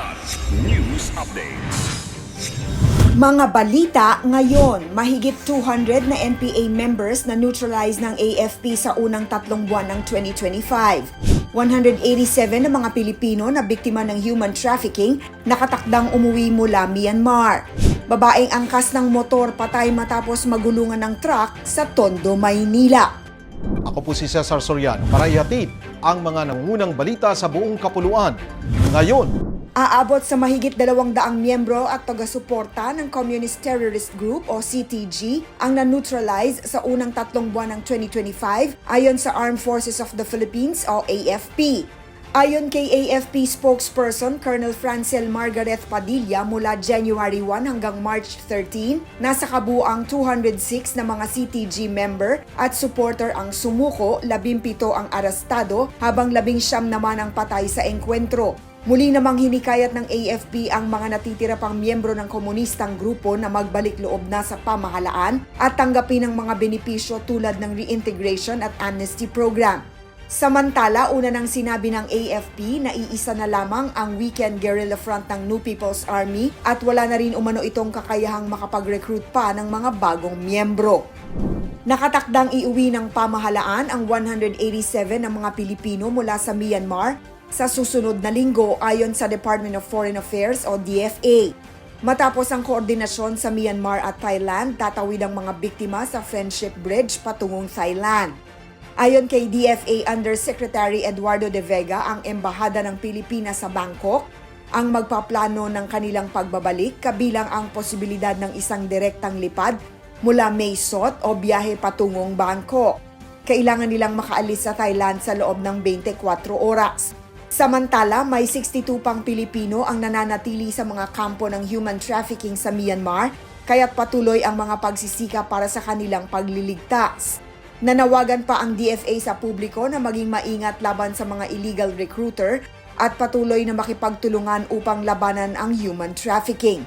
Kidlat News Updates. Mga balita ngayon, mahigit 200 na NPA members na neutralize ng AFP sa unang tatlong buwan ng 2025. 187 na mga Pilipino na biktima ng human trafficking nakatakdang umuwi mula Myanmar. Babaeng angkas ng motor patay matapos magulungan ng truck sa Tondo, Maynila. Ako po si Cesar Soriano para ihatid ang mga nangungunang balita sa buong kapuluan. Ngayon, Aabot sa mahigit dalawang daang miyembro at taga-suporta ng Communist Terrorist Group o CTG ang na-neutralize sa unang tatlong buwan ng 2025 ayon sa Armed Forces of the Philippines o AFP. Ayon kay AFP spokesperson Colonel Francel Margaret Padilla mula January 1 hanggang March 13, nasa kabuang 206 na mga CTG member at supporter ang sumuko, 17 ang arestado habang 19 naman ang patay sa engkwentro. Muli namang hinikayat ng AFP ang mga natitira pang miyembro ng komunistang grupo na magbalik loob na sa pamahalaan at tanggapin ang mga benepisyo tulad ng reintegration at amnesty program. Samantala, una nang sinabi ng AFP na iisa na lamang ang weekend guerrilla front ng New People's Army at wala na rin umano itong kakayahang makapag-recruit pa ng mga bagong miyembro. Nakatakdang iuwi ng pamahalaan ang 187 ng mga Pilipino mula sa Myanmar sa susunod na linggo ayon sa Department of Foreign Affairs o DFA. Matapos ang koordinasyon sa Myanmar at Thailand, tatawid ang mga biktima sa Friendship Bridge patungong Thailand. Ayon kay DFA Undersecretary Eduardo De Vega, ang embahada ng Pilipinas sa Bangkok ang magpaplano ng kanilang pagbabalik kabilang ang posibilidad ng isang direktang lipad mula May Sot o biyahe patungong Bangkok. Kailangan nilang makaalis sa Thailand sa loob ng 24 oras. Samantala, may 62 pang Pilipino ang nananatili sa mga kampo ng human trafficking sa Myanmar, kaya't patuloy ang mga pagsisika para sa kanilang pagliligtas. Nanawagan pa ang DFA sa publiko na maging maingat laban sa mga illegal recruiter at patuloy na makipagtulungan upang labanan ang human trafficking.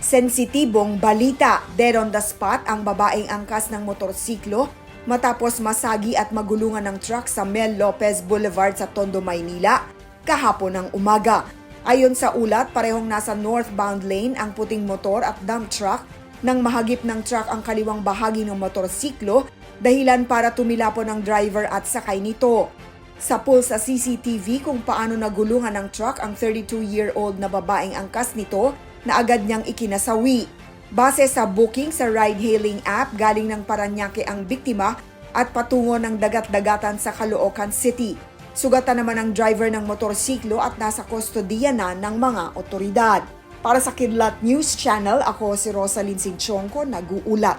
Sensitibong balita, dead on the spot ang babaeng angkas ng motorsiklo matapos masagi at magulungan ng truck sa Mel Lopez Boulevard sa Tondo, Maynila kahapon ng umaga. Ayon sa ulat, parehong nasa northbound lane ang puting motor at dump truck nang mahagip ng truck ang kaliwang bahagi ng motorsiklo dahilan para tumilapon ang driver at sakay nito. Sa pool sa CCTV kung paano nagulungan ng truck ang 32-year-old na babaeng angkas nito na agad niyang ikinasawi. Base sa booking sa ride-hailing app, galing ng Paranaque ang biktima at patungo ng dagat-dagatan sa Caloocan City. Sugatan naman ang driver ng motorsiklo at nasa kustodiya na ng mga otoridad. Para sa Kidlat News Channel, ako si Rosalyn Sinchonko, nag-uulat.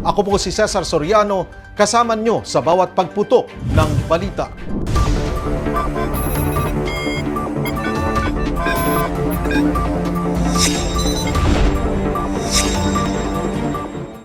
ako po si Cesar Soriano, kasama nyo sa bawat pagputo ng balita.